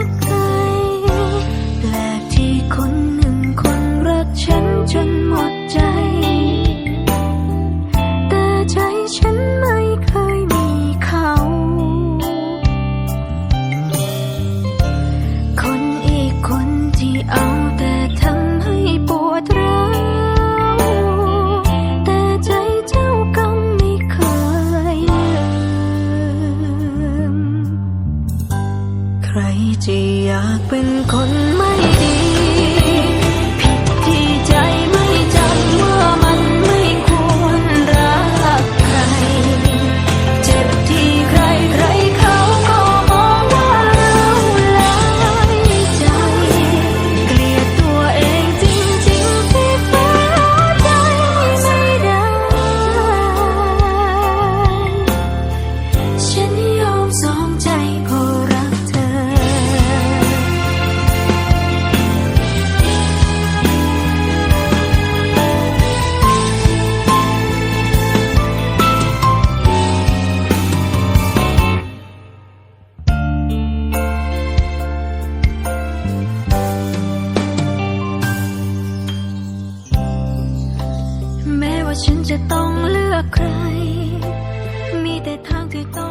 ก เอาแต่ทำให้ปวดร้าวแต่ใจเจ้ากรรมไม่เคยลืมใครจะอยากเป็นคนไม่ ว่าฉันจะต้องเลือกใคร มีแต่ทางที่ต้อง